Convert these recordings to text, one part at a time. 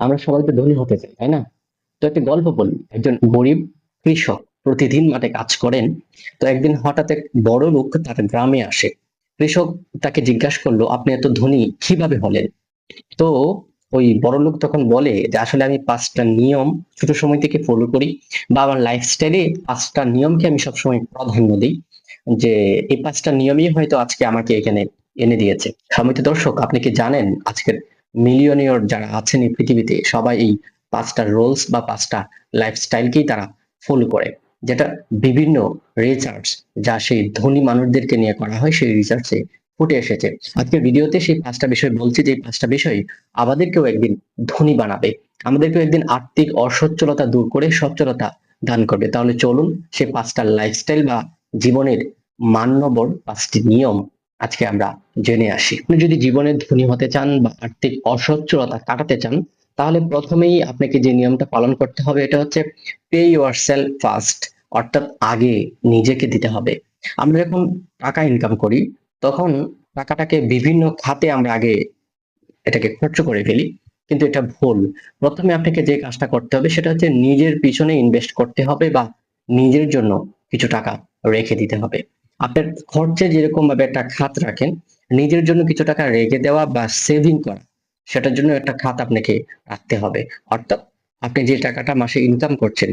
আমরা সবাই তো ধনী হতে চাই, তাই না? তো একটা গল্প বলি। একজন গরিব কৃষক প্রতিদিন মাঠে কাজ করেন, তো একদিন হঠাৎ এক বড় লোক তার গ্রামে আসে। কৃষক তাকে জিজ্ঞাসা করল, আপনি এত ধনী, কীভাবে হলেন? তো ওই বড় লোক তখন বলে যে, আসলে আমি পাঁচটা নিয়ম ছোট সময় থেকে ফলো করি বা আমার লাইফস্টাইলে পাঁচটা নিয়মকে আমি সবসময় প্রাধান্য দিই। যে, এই পাঁচটা নিয়মই হয়তো আজকে আমাকে এখানে এনে দিয়েছে। সমিত দর্শক, আপনি কি জানেন আজকের মিলিয়নিয়র যারা আছেন এই পৃথিবীতে, সবাই এই পাঁচটা রোলস বা পাঁচটা লাইফস্টাইলকেই তারা ফলো করে, যেটা বিভিন্ন রিসার্চ যা সেই ধনী মানুষদেরকে নিয়ে করা হয়, সেই রিসার্চে ফুটে এসেছে। আজকের ভিডিওতে সেই পাঁচটা বিষয় বলছি, যে পাঁচটা বিষয় আমাদেরকেও একদিন ধনী বানাবে, আমাদেরকেও একদিন আর্থিক অসচ্ছলতা দূর করে সচ্ছলতা দান করবে। তাহলে চলুন সেই পাঁচটা লাইফস্টাইল বা জীবনের মান্যবর পাঁচটি নিয়ম আজকে আমরা জেনে আসি। আপনি যদি জীবনে ধনী হতে চান বা আর্থিক অসচ্ছলতা কাটাতে চান, তাহলে প্রথমেই আপনাকে যে নিয়মটা পালন করতে হবে, এটা হচ্ছে পে ইউর সেলফ ফার্স্ট অর্থাৎ আগে নিজেকে দিতে হবে। আমরা যখন টাকা ইনকাম করি, তখন টাকাটাকে বিভিন্ন খাতে আমরা আগে এটাকে খরচ করে ফেলি, কিন্তু এটা ভুল। প্রথমে আপনাকে যে কাজটা করতে হবে, সেটা হচ্ছে নিজের পিছনে ইনভেস্ট করতে হবে বা নিজের জন্য কিছু টাকা রেখে দিতে হবে। আপনার খরচে যেরকম ভাবে একটা খাত রাখেন, নিজের জন্য কিছু টাকা রেখে দেওয়া বা সেভিং করা, সেটার জন্য একটা খাত আপনাকে রাখতে হবে। অর্থাৎ আপনি যে টাকাটা মাসে ইনকাম করছেন,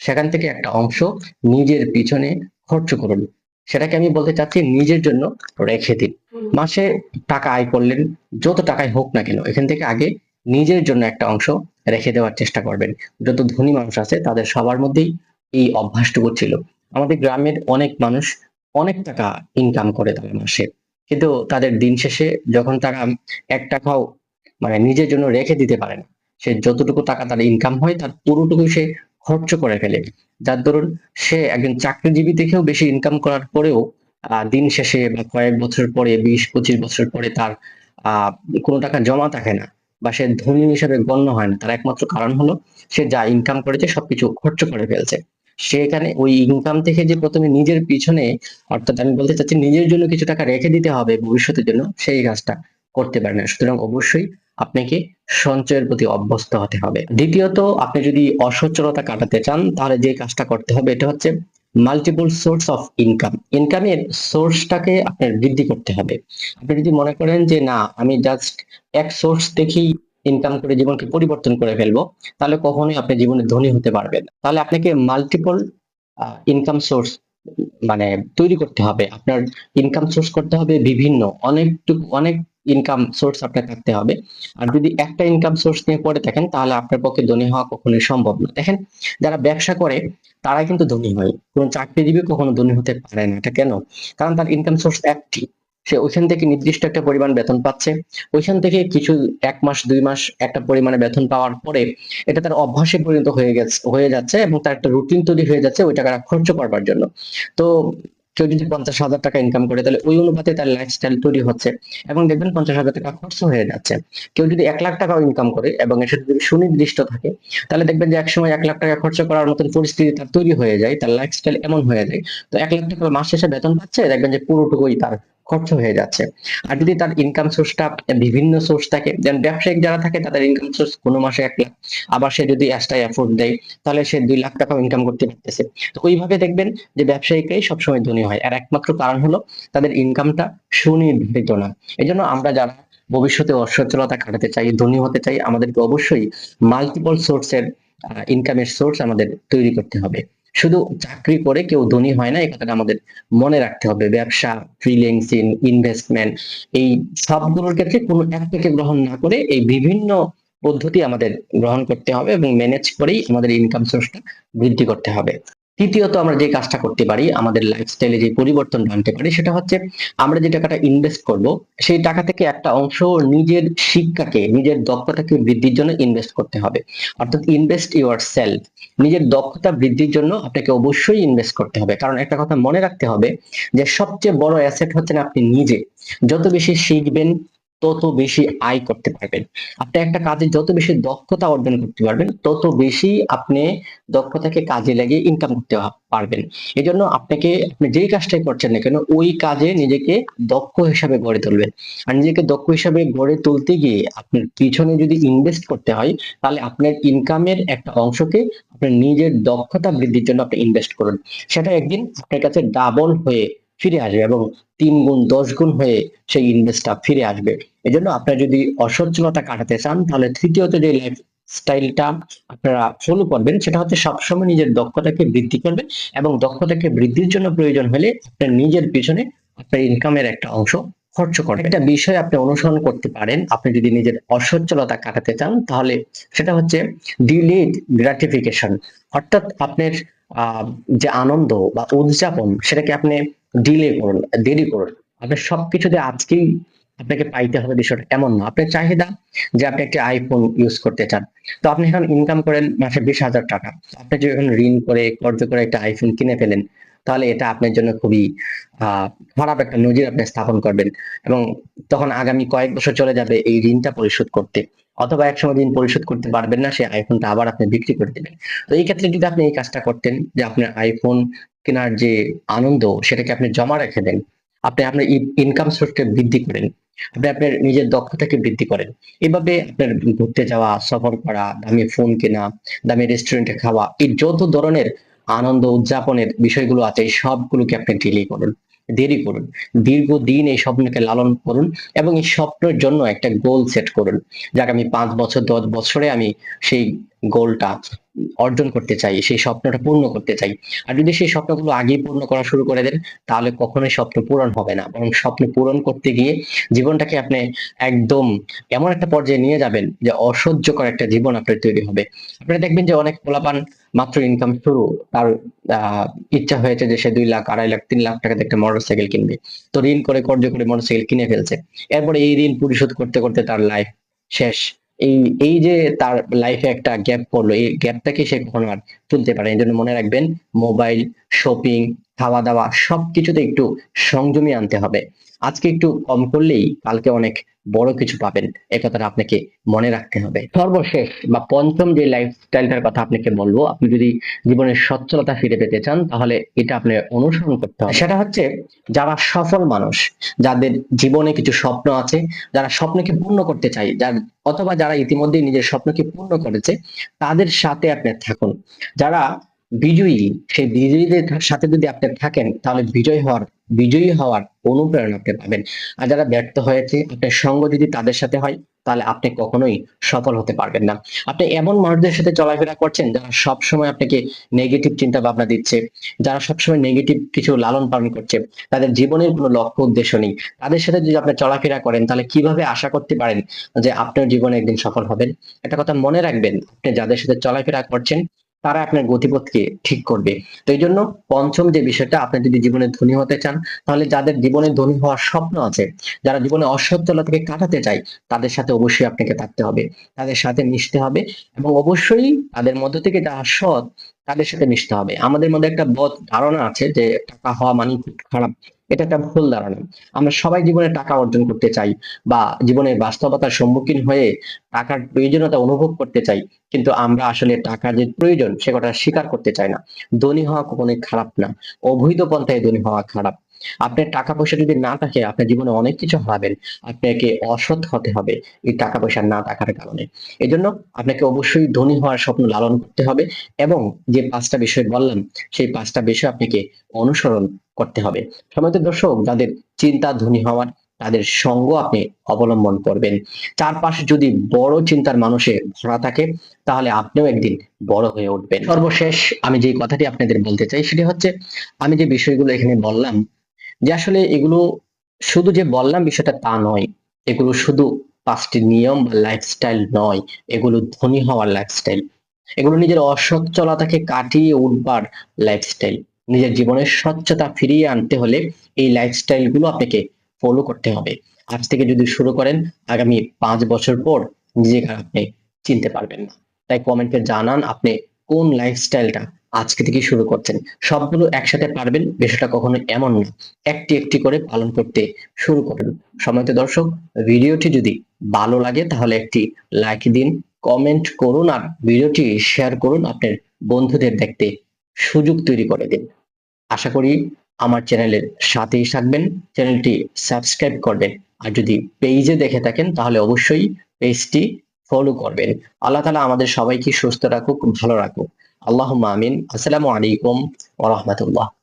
সেখান থেকে একটা অংশ নিজের পিছনে খরচ করুন। সেটাকে আমি বলতে চাচ্ছি নিজের জন্য রেখে দিন। মাসে টাকা আয় করলেন, যত টাকাই হোক না কেন, এখান থেকে আগে নিজের জন্য একটা অংশ রেখে দেওয়ার চেষ্টা করবেন। যত ধনী মানুষ আছে, তাদের সবার মধ্যেই এই অভ্যাসটুকু ছিল। আমাদের গ্রামের অনেক মানুষ অনেক টাকা ইনকাম করে তারা মাসে। কিন্তু তাদের দিন শেষে যখন তারা এক টাকাও মানে নিজের জন্য রেখে দিতে পারে না, সে যতটুকু টাকা তার ইনকাম হয় তার পুরোটুকু সে খরচ করে ফেলে। যার দরুন সে একজন চাকরিজীবী থেকেও বেশি ইনকাম করার পরেও দিন শেষে বা কয়েক বছর পরে, বিশ, পঁচিশ বছর পরে তার কোনো টাকা জমা থাকে না বা সে ধনী হিসেবে গণ্য হয় না। তার একমাত্র কারণ হলো সে যা ইনকাম করেছে সবকিছু খরচ করে ফেলছে। সেখানে ওই ইনকাম থেকে যে প্রথমে নিজের পিছনে, অর্থাৎ আমি বলতে চাচ্ছি নিজের জন্য কিছু টাকা রেখে দিতে হবে ভবিষ্যতের জন্য, সেই কাজটা করতে পারে না। সুতরাং অবশ্যই আপনাকে সঞ্চয়ের প্রতি অভ্যস্ত হতে হবে। দ্বিতীয়ত, আপনি যদি অসচ্ছলতা কাটাতে চান, তাহলে যে কাজটা করতে হবে, এটা হচ্ছে মাল্টিপল সোর্স অফ ইনকাম ইনকামের সোর্সটাকে আপনার বৃদ্ধি করতে হবে। আপনি যদি মনে করেন যে, না, আমি জাস্ট এক সোর্স দেখেই ইনকাম করে জীবনকে পরিবর্তন করে ফেলব, তাহলে কখনোই আপনি জীবনে ধনী হতে পারবেন তাহলে আপনাকে মাল্টিপল ইনকাম সোর্স মানে তৈরি করতে হবে। আপনার ইনকাম সোর্স করতে হবে বিভিন্ন, অনেকটুকু, অনেক ইনকাম সোর্স আপনার থাকতে হবে। আর যদি একটা ইনকাম সোর্স নিয়ে পড়ে থাকেন, তাহলে আপনার পক্ষে ধনী হওয়া কখনোই সম্ভব না। দেখেন, যারা ব্যবসা করে তারা কিন্তু ধনী হয়। কোনো চাকরিজীবী কখনো ধনী হতে পারে না, এটা কেন? কারণ তার ইনকাম সোর্স একটি। সে ওইখান থেকে নির্দিষ্ট একটা পরিমাণ বেতন পাচ্ছে। ওইখান থেকে কিছু এক মাস, দুই মাস একটা পরিমাণে বেতন পাওয়ার পরে এটা তার অভ্যাসে পরিণত হয়ে গেছে, হয়ে যাচ্ছে এবং তার একটা রুটিন তৈরি হয়ে যাচ্ছে ওই টাকাটা খরচ করবার জন্য। তো কেউ যদি পঞ্চাশ হাজার টাকা ইনকাম করে তাহলে ওই অনুপাতে তার লাইফস্টাইল তৈরি হচ্ছে এবং দেখবেন পঞ্চাশ হাজার টাকা খরচ হয়ে যাচ্ছে। কেউ যদি এক লাখ টাকাও ইনকাম করে এবং এর সাথে যদি সুনির্দিষ্ট থাকে তাহলে দেখবেন যে একসময় এক লাখ টাকা খরচ করার মতন পরিস্থিতি তার তৈরি হয়ে যায়, তার লাইফস্টাইল এমন হয়ে যায়। তো এক লাখ টাকা মাস শেষে বেতন পাচ্ছে, দেখবেন যে পুরোটুকুই তার খরচ হয়ে যাচ্ছে। আর যদি তার ইনকাম সোর্সটা বিভিন্ন সোর্স থাকে, যেমন ব্যবসায়িক যারা থাকে, তাদের ইনকাম সোর্স কোনো মাসে এক লাখ। আবার সে যদি এক্সট্রা এফোর্ট দেয়, তাহলে সে দুই লাখ টাকাও ইনকাম করতে পারতেছে। তো ওইভাবে দেখবেন যে ব্যবসায়িকরাই সবসময় ধনী হয়। আর একমাত্র কারণ হলো, তাদের ইনকামটা সুনির্ধারিত না। এই আমরা যারা ভবিষ্যতে অসচ্ছলতা কাটাতে চাই, ধনী হতে চাই, আমাদেরকে অবশ্যই মাল্টিপল সোর্সের ইনকামের সোর্স আমাদের তৈরি করতে হবে। শুধু চাকরি করে কেউ ধনী হয় না, এই কথাটা আমাদের মনে রাখতে হবে। ব্যবসা ফ্রিল্যান্সিং ইনভেস্টমেন্ট এই সবগুলোর ক্ষেত্রে কোনো একটাকে গ্রহণ না করে এই বিভিন্ন পদ্ধতি আমাদের গ্রহণ করতে হবে এবং ম্যানেজ করেই আমাদের ইনকাম সোর্সটা বৃদ্ধি করতে হবে। তৃতীয়ত আমরা যে কাজটা করতে পারি, আমাদের লাইফস্টাইলে যে পরিবর্তন আনতে পারি, সেটা হচ্ছে আমরা যে টাকাটা ইনভেস্ট করব, সেই টাকা থেকে একটা অংশ নিজের শিক্ষাকে, নিজের দক্ষতাকে বৃদ্ধির জন্য ইনভেস্ট করতে হবে। অর্থাৎ ইনভেস্ট ইউর সেলফ নিজের দক্ষতা বৃদ্ধির জন্য আপনাকে অবশ্যই ইনভেস্ট করতে হবে। কারণ একটা কথা মনে রাখতে হবে যে সবচেয়ে বড় অ্যাসেট হচ্ছেন আপনি নিজে। যত বেশি শিখবেন তত বেশি আয় করতে পারবেন। আপনি একটা কাজে যত বেশি দক্ষতা অর্জন করতে পারবেন, তত বেশি আপনি দক্ষতাকে কাজে লাগিয়ে ইনকাম করতে পারবেন। এই জন্য আপনাকে, আপনি যেই কাজটাই করছেন না কেন, ওই কাজে নিজেকে দক্ষ হিসাবে গড়ে তুলবেন। আর নিজেকে দক্ষ হিসাবে গড়ে তুলতে গিয়ে আপনার পিছনে যদি ইনভেস্ট করতে হয়, তাহলে আপনার ইনকামের একটা অংশকে আপনার নিজের দক্ষতা বৃদ্ধির জন্য আপনি ইনভেস্ট করুন। সেটা একদিন আপনার কাছে ডাবল হয়ে ফিরে আসবে এবং তিন গুণ, দশ গুণ হয়ে সেই ইনভেস্টটা ফিরে আসবে। এই জন্য আপনারা যদি অসচ্ছলতা কাটাতে চান, তাহলে তৃতীয়ত যে লাইফ স্টাইলটা আপনারা ফলো করবেন, সেটা হচ্ছে সবসময় নিজের দক্ষতাকে বৃদ্ধি করবেন এবং দক্ষতাকে বৃদ্ধির জন্য প্রয়োজন হলে আপনার নিজের পিছনে আপনার ইনকামের একটা অংশ খরচ করেন একটা বিষয় আপনি অনুসরণ করতে পারেন, আপনি যদি নিজের অসচ্ছলতা কাটাতে চান, তাহলে সেটা হচ্ছে ডিলেড গ্রাটিফিকেশন অর্থাৎ আপনার যে আনন্দ বা উদযাপন সেটাকে আপনি ডিলে করুন, দেরি করুন। আপনার সবকিছুতে আজকেই আপনাকে পাইতে হবে বিষয়টা এমন না। আপনার চাহিদা যে আপনি একটি আইফোন ইউজ করতে চান। তো আপনি এখন ইনকাম করেন মাসে বিশ হাজার টাকা। আপনি যদি এখন ঋণ করে, কর্জ করে একটা আইফোন কিনে ফেলেন তাহলে এটা আপনার জন্য খুবই খারাপ একটা নজির আপনি স্থাপন করবেন। এবং তখন আগামী কয়েক বছর চলে যাবে এই ঋণটা পরিশোধ করতে। অথবা একসময় ঋণ পরিশোধ করতে পারবেন না, সেই আইফোনটা আবার আপনি বিক্রি করে দেবেন। তো এই ক্ষেত্রে যদি আপনি এই কাজটা করতেন, যে আপনার আইফোন কেনার যে আনন্দ, সেটাকে আপনি জমা রেখে দেন, আপনি আপনার ইনকাম সোর্সকে বৃদ্ধি করেন, আপনি আপনার নিজের দক্ষতাকে বৃদ্ধি করেন। এভাবে আপনার ঘুরতে যাওয়া, সফর করা, দামি ফোন কেনা, দামি রেস্টুরেন্টে খাওয়া, এই যত ধরনের আনন্দ উদযাপনের বিষয়গুলো আছে, এই সবগুলোকে আপনি ডিলে করুন, দেরি করুন, দীর্ঘদিন এই স্বপ্নকে লালন করুন এবং এই স্বপ্নের জন্য একটা গোল সেট করুন। যাক, আমি পাঁচ বছর, দশ বছরে আমি সেই গোলটা অর্জন করতে চাই, সেই স্বপ্নটা পূর্ণ করতে চাই। আর যদি সেই স্বপ্নগুলো আগেই পূর্ণ করা শুরু করে দেন, তাহলে কখনোই স্বপ্ন পূরণ হবে না। বরং স্বপ্ন পূরণ করতে গিয়ে জীবনটাকে আপনি একদম এমন একটা পর্যায়ে নিয়ে যাবেন যে অসহ্যকর একটা জীবন আপনার তৈরি হবে। আপনারা দেখবেন যে অনেক পোলাপান মাত্র ইনকাম শুরু। তার ইচ্ছা হয়েছে যে সে দুই লাখ, আড়াই লাখ, তিন লাখ টাকাতে একটা মোটর সাইকেল কিনবে। তো ঋণ করে, কর্জ করে মোটর সাইকেল কিনে ফেলছে। এরপরে এই ঋণ পরিশোধ করতে করতে তার লাইফ শেষ। এই এই যে তার লাইফে একটা গ্যাপ পড়ল, এই গ্যাপটাকে সে আর তুলতে পারে এই জন্য মনে রাখবেন মোবাইল শপিং খাওয়া দাওয়া সবকিছুতে একটু সংযমী আনতে হবে। আজকে একটু কম করলেই কালকে অনেক বড় কিছু পাবেন। এ কথাটা আপনাকে মনে রাখতে হবে। সর্বশেষ বা পঞ্চম যে লাইফস্টাইলটার কথা আপনাকে বলব, আপনি যদি জীবনের সচ্ছলতা ফিরে পেতে চান, তাহলে এটা আপনি অনুসরণ করতে হবে। সেটা হচ্ছে, যারা সফল মানুষ, যাদের জীবনে কিছু স্বপ্ন আছে, যারা স্বপ্নকে পূর্ণ করতে চাই যার অথবা যারা ইতিমধ্যে নিজের স্বপ্নকে পূর্ণ করেছে, তাদের সাথে আপনি থাকুন। যারা বিজয়ী, সেই বিজয়ীদের সাথে যদি আপনি থাকেন, তাহলে বিজয় হওয়ার, বিজয়ী হওয়ার অনুপ্রেরণা আপনি পাবেন। আর যারা ব্যর্থ হয়েছে, আপনার সঙ্গ যদি তাদের সাথে হয়, তাহলে আপনি কখনোই সফল হতে পারবেন না। আপনি এমন মানুষদের সাথে চলাফেরা করছেন, যারা সব সময় আপনাকে নেগেটিভ চিন্তা ভাবনা দিচ্ছে, যারা সবসময় নেগেটিভ কিছু লালন পালন করছে। তাদের জীবনের কোনো লক্ষ্য, উদ্দেশ্য নেই। তাদের সাথে যদি আপনি চলাফেরা করেন, তাহলে কীভাবে আশা করতে পারেন যে আপনার জীবনে একদিন সফল হবেন? একটা কথা মনে রাখবেন, আপনি যাদের সাথে চলাফেরা করছেন তারা আপনার গতিপথকে ঠিক করবে। তো এই জন্য পঞ্চম যে বিষয়টা, আপনি যদি জীবনে ধনী হতে চান, তাহলে যাদের জীবনে ধনী হওয়ার স্বপ্ন আছে, যারা জীবনে অসচ্ছলতা থেকে কাটাতে চায়, তাদের সাথে অবশ্যই আপনাকে থাকতে হবে। তাদের সাথে মিশতে হবে এবং অবশ্যই তাদের মধ্য থেকে যারা সৎ তাদের সাথে মিশতে হবে। আমাদের মধ্যে একটা বদ ধারণা আছে যে টাকা হওয়া মানে খুব খারাপ। এটা একটা ভুল ধারণা। আমরা সবাই জীবনে টাকা অর্জন করতে চাই বা জীবনের বাস্তবতার সম্মুখীন হয়ে টাকার প্রয়োজনীয়তা অনুভব করতে চাই, কিন্তু আমরা আসলে টাকার যে প্রয়োজন, সে কথা স্বীকার করতে চাই না। ধনী হওয়া কখনোই খারাপ না। অবৈধ পন্থায় ধনী হওয়া খারাপ। আপনার টাকা পয়সা যদি না থাকে, আপনার জীবনে অনেক কিছু হারাবেন। আপনাকে অসৎ হতে হবে এই টাকা পয়সা না থাকার কারণে। এই জন্য আপনাকে অবশ্যই ধনী হওয়ার স্বপ্ন লালন করতে হবে এবং যে পাঁচটা বিষয় বললাম, সেই পাঁচটা বিষয় আপনাকে অনুসরণ করতে হবে। সময়ত দর্শক, যাদের চিন্তা ধনী হওয়ার, তাদের সঙ্গ আপনি অবলম্বন করবেন। চারপাশে যদি বড় চিন্তার মানুষে ভরা থাকে, তাহলে আপনিও একদিন বড় হয়ে উঠবেন। সর্বশেষ আমি যে কথাটি আপনাদের বলতে চাই, সেটি হচ্ছে, আমি যে বিষয়গুলো এখানে বললাম যে আসলে এগুলো শুধু যে বললাম বিষয়টা তা নয়, এগুলো শুধু পাঁচটি নিয়ম বা লাইফস্টাইল নয়, এগুলো ধনী হওয়ার লাইফস্টাইল এগুলো নিজের অসচ্ছলতাকে কাটিয়ে উঠবার লাইফস্টাইল নিজের জীবনের স্বচ্ছতা ফিরিয়ে আনতে হলে এই লাইফস্টাইলগুলো আপনাকে ফলো করতে হবে। আজ থেকে যদি শুরু করেন, আগামী পাঁচ বছর পর নিজেকে আপনি চিনতে পারবেন না। তাই কমেন্টে জানান আপনি কোন লাইফস্টাইলটা আজকে থেকে শুরু করছেন। সবগুলো একসাথে পারবেন, বিষয়টা কখনো এমন না। একটি একটি করে পালন করতে শুরু করুন। সময়ত দর্শক, ভিডিওটি যদি ভালো লাগে, তাহলে একটি লাইক দিন কমেন্ট করুন আর ভিডিওটি শেয়ার করুন আপনার বন্ধুদের দেখতে সুযোগ তৈরি করে দিন। আশা করি আমার চ্যানেলের সাথেই থাকবেন, চ্যানেলটি সাবস্ক্রাইব করবেন। আর যদি পেজে দেখে থাকেন, তাহলে অবশ্যই পেজটি ফলো করবেন। আল্লাহ তালা আমাদের সবাইকে সুস্থ রাখুক, ভালো রাখুক। اللهم آمين. السلام عليكم ورحمة الله.